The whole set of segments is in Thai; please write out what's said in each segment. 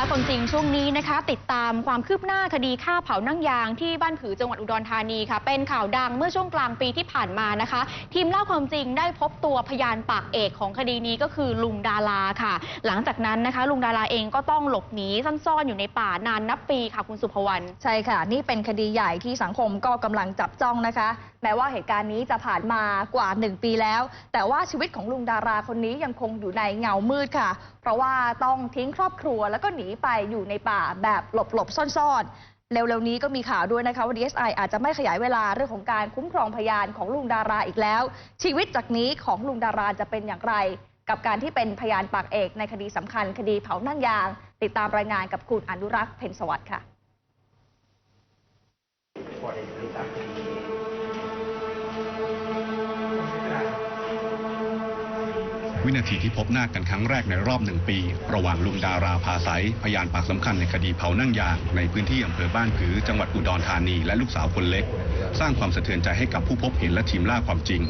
และความจริงช่วงนี้นะคะ ติดตามความคืบหน้าคดีฆ่าเผานั่งยางที่บ้านผือจังหวัดอุดรธานีค่ะ เป็นข่าวดังเมื่อช่วงกลางปีที่ผ่านมานะคะ ทีมเล่าความจริงได้พบตัวพยานปากเอกของคดีนี้ก็คือลุงดาราค่ะ หลังจากนั้นนะคะ ลุงดาราเองก็ต้องหลบหนีซ่อนๆอยู่ในป่านานนับปีค่ะคุณสุภวรรณใช่ค่ะ นี่เป็นคดีใหญ่ที่สังคมก็กำลังจับจ้องนะคะ แม้ว่าเหตุการณ์นี้จะผ่านมากว่า 1 ปีแล้ว แต่ว่าชีวิตของลุงดาราคนนี้ยังคงอยู่ในเงามืดค่ะเพราะว่าต้องทิ้งครอบครัวแล้วก็หนีไปอยู่ในป่าแบบหลบๆซ่อนๆ เร็วๆนี้ก็มีข่าวด้วยนะคะว่า DSI อาจจะไม่ขยายเวลาเรื่องของการคุ้มครองพยานของลุงดาราอีกแล้ว ชีวิตจากนี้ของลุงดาราจะเป็นอย่างไร กับการที่เป็นพยานปากเอกในคดีสำคัญ คดีเผานั่งยาง ติดตามรายงานกับคุณอนุรักษ์เพ็ญสวัสดิ์ค่ะ วินาทีที่พบหน้ากันครั้งแรกในรอบหนึ่งปี ระหว่างลุงดาราภาใสพยานปากสำคัญในคดีเผานั่งยาง ในพื้นที่อำเภอบ้านผือ จังหวัดอุดรธานีและลูกสาวคนเล็ก สร้างความสะเทือนใจให้กับผู้พบเห็นและทีมล่าความจริง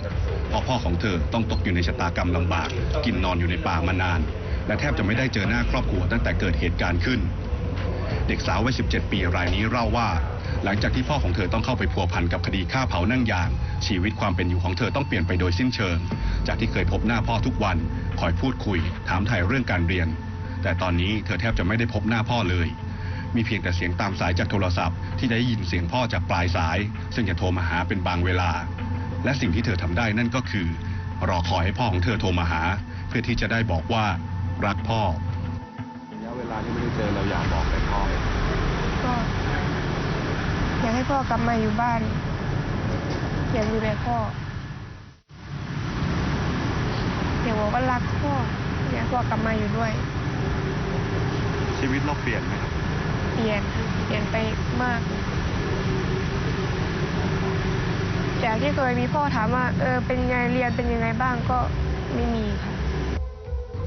เพราะพ่อของเธอต้องตกอยู่ในชะตากรรมลำบาก กินนอนอยู่ในป่ามานาน และแทบจะไม่ได้เจอหน้าครอบครัวตั้งแต่เกิดเหตุการณ์ขึ้น เด็กสาววัย 17 ปีรายนี้เล่าว่า หลังจากที่พ่อของเธอต้องเข้าไปพัวพันกับคดีฆ่าเผานั่งยาง ชีวิตความเป็นอยู่ของเธอต้องเปลี่ยนไปโดยสิ้นเชิง จากที่เคยพบหน้าพ่อทุกวัน คอยพูดคุย ถามไถ่เรื่องการเรียน แต่ตอนนี้เธอแทบจะไม่ได้พบหน้าพ่อเลย มีเพียงแต่เสียงตามสายจากโทรศัพท์ที่ได้ยินเสียงพ่อจากปลายสาย ซึ่งจะโทรมาหาเป็นบางเวลา และสิ่งที่เธอทำได้นั่นก็คือ รอคอยให้พ่อของเธอโทรมาหา เพื่อที่จะได้บอกว่ารักพ่อระยะเวลาที่ไม่ได้เจอเราอยากบอกอะรพ่อไหม ก็อยาก ให้พ่อกลับมาอยู่บ้านอยากอยู่ในพ่ออยากบอกว่ารักพ่ออยากให้พ่อกลับมาอยู่ด้วย ชีวิตเราเปลี่ยนไหมครับเปลี่ยนเปลี่ยนไปมาก จากที่เคยมีพ่อถามว่า เออ เป็นไงเรียนเป็นยังไงบ้างก็ไม่มีค่ะ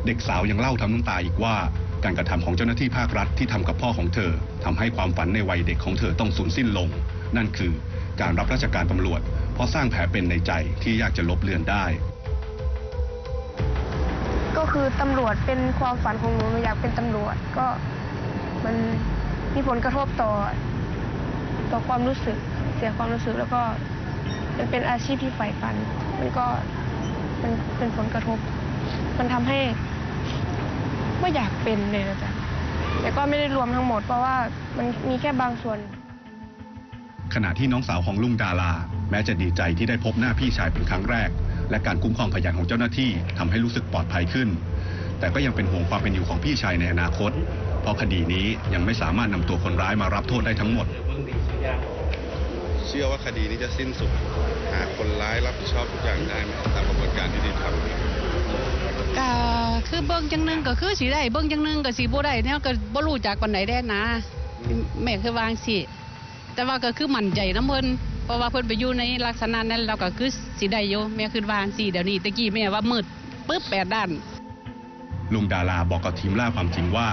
เด็กสาวยังเล่าทั้งน้ำตาอีกว่า การกระทำของเจ้าหน้าที่ภาครัฐที่ทำกับพ่อของเธอทำให้ความฝันในวัยเด็กของเธอต้องสูญสิ้นลง นั่นคือ การรับราชการตำรวจ เพราะสร้างแผลเป็นในใจที่ยากจะลบเลือนได้ ก็คือตำรวจเป็นความฝันของหนูหนูอยากเป็นตำรวจก็มันมีผลกระทบต่อต่อความรู้สึกเสียความรู้สึกแล้วก็มันเป็นอาชีพที่ใฝ่ฝัน มันก็มันเป็นผลกระทบ มันทำให้ ไม่อยากเป็นเลยนะจ๊ะแต่ก็ไม่ได้รวมทั้งหมดเพราะว่ามันมีแค่บางส่วน ขณะที่น้องสาวของลุงดาราแม้จะดีใจที่ได้พบหน้าพี่ชายเป็นครั้งแรก และการคุ้มครองพยานของเจ้าหน้าที่ทำให้รู้สึกปลอดภัยขึ้น แต่ก็ยังเป็นห่วงความเป็นอยู่ของพี่ชายในอนาคต เพราะคดีนี้ยังไม่สามารถนำตัวคนร้ายมารับโทษได้ทั้งหมด เชื่อว่าคดีนี้จะสิ้นสุด หาคนร้ายรับผิดชอบทุกอย่างได้ไหมตามกระบวนการยุติธรรมก็ คือเบิ่งจังหนึงก็คือสิได้เบิ่งจังหนึงก็สิบ่ได้แนวก็บ่รู้จักปานใดแด้นะแม่คือวางสิแต่ว่าก็คือมั่นใจนํเพิ่นเพราะว่าเพิ่นไปอยู่ในลักษณะนั้นเราก็คือสิได้อยู่แม่คือวางสิเดี๋ยวนี้ตะกี้แม่ว่ามืดปึ๊บแปดด้าน ลุงดาราบอกกับทีมล่าความจริงว่า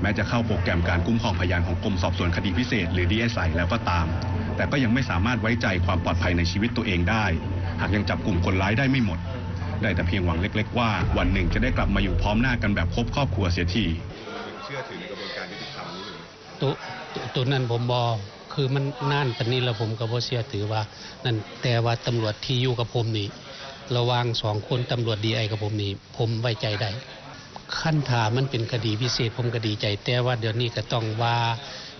แม้จะเข้าโปรแกรมการคุ้มครองพยานของกรมสอบสวนคดีพิเศษ หรือ DSI แล้วก็ตาม แต่ก็ยังไม่สามารถไว้ใจความปลอดภัยในชีวิตตัวเองได้ หากยังจับกลุ่มคนร้ายได้ไม่หมด ได้แต่เพียงหวังเล็ก ๆ ว่าวันหนึ่งจะได้กลับมาอยู่พร้อมหน้ากันแบบครบครอบครัวเสียทีเชื่อถือในกระบวนการยุติธรรมนี้อยู่ไหมตัวตัวตัวนั้นผมบอคือมันนานปานนี้แล้วผมก็บ่เชื่อถือว่า นั่นแต่ว่าตำรวจที่อยู่กับผมนี่ระหว่างสองคนตำรวจดีไอกับผมนี่ผมไว้ใจได้ขั้นถามมันเป็นคดีพิเศษผมก็ดีใจ แต่ว่าเดี๋ยวนี้ก็ต้องว่า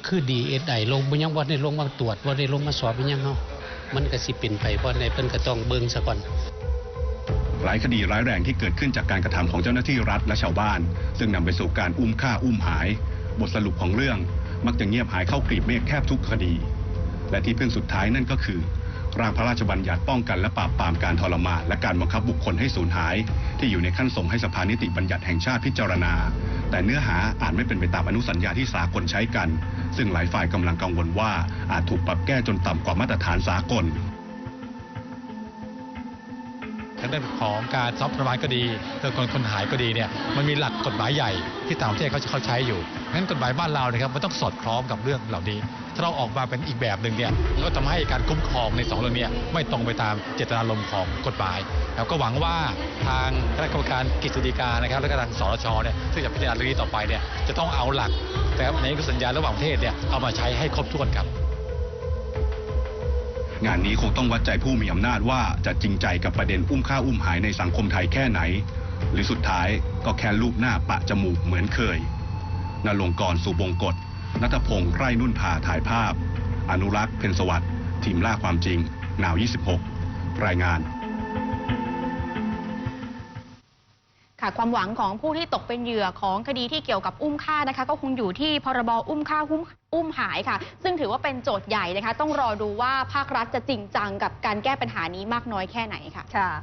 คือดีเอสไอลงบ่ยังว่าได้ลงมาตรวจว่าได้ลงมาสอบบ่ยังเนาะมันก็สิเป็นไปเพราะในเพิ่นก็ต้องเบิ่งซะก่อน หลายคดีร้ายแรงที่เกิดขึ้นจากการกระทำของเจ้าหน้าที่รัฐและชาวบ้าน ซึ่งนำไปสู่การอุ้มฆ่าอุ้มหาย บทสรุปของเรื่องมักจะเงียบหายเข้ากลีบเมฆแทบทุกคดี และที่เพึ่งสุดท้ายนั่นก็คือ ร่างพระราชบัญญัติป้องกันและปราบปรามการทรมานและการบังคับบุคคลให้สูญหาย ที่อยู่ในขั้นส่งให้สภานิติบัญญัติแห่งชาติพิจารณา แต่เนื้อหาอาจไม่เป็นไปตามอนุสัญญาที่สากลใช้กัน ซึ่งหลายฝ่ายกำลังกังวลว่าอาจถูกปรับแก้จนต่ำกว่ามาตรฐานสากล ทางด้านของการซอฟประมาณก็ดีเรื่องคนคนหายก็ดีเนี่ยมันมีหลักกฎหมายใหญ่ที่ต่างประเทศเขาเขาใช้อยู่งั้นกฎหมายบ้านเรานะครับมันต้องสอดคล้องกับเรื่องเหล่านี้ ถ้าเราออกมาเป็นอีกแบบหนึ่งเนี่ยก็ทำให้การคุ้มครองในสองเรื่องนี้ไม่ตรงไปตามเจตนารมณ์ของกฎหมายแล้วก็หวังว่าทางคณะกรรมการกฤษฎีกานะครับและก็ทางสรชเนี่ยซึ่งจะพิจารณาเรื่องนี้ต่อไปเนี่ยจะต้องเอาหลักแต่ในสัญญาระหว่างประเทศเนี่ยเอามาใช้ให้ครบถ้วนครับ งานนี้คงต้องวัดใจผู้มีอำนาจว่าจะจริงใจกับประเด็นอุ้มฆ่าอุ้มหายในสังคมไทยแค่ไหน หรือสุดท้ายก็แค่รูปหน้าปะจมูกเหมือนเคยนลงกรสุบงกฎนัทพงศ์ไร่นุ่นพาถ่ายภาพ อนุรักษ์ เพ็ญสวัสดิ์ทีมล่าความจริงหนาว 26 รายงาน ค่ะความหวังของผู้ที่ตกเป็นเหยื่อของคดีที่เกี่ยวกับอุ้มฆ่านะคะ ก็คงอยู่ที่พรบอุ้มฆ่าหุ้มอุ้มหายค่ะ ซึ่งถือว่าเป็นโจทย์ใหญ่นะคะ ต้องรอดูว่าภาครัฐจะจริงจังกับการแก้ปัญหานี้มากน้อยแค่ไหนค่ะ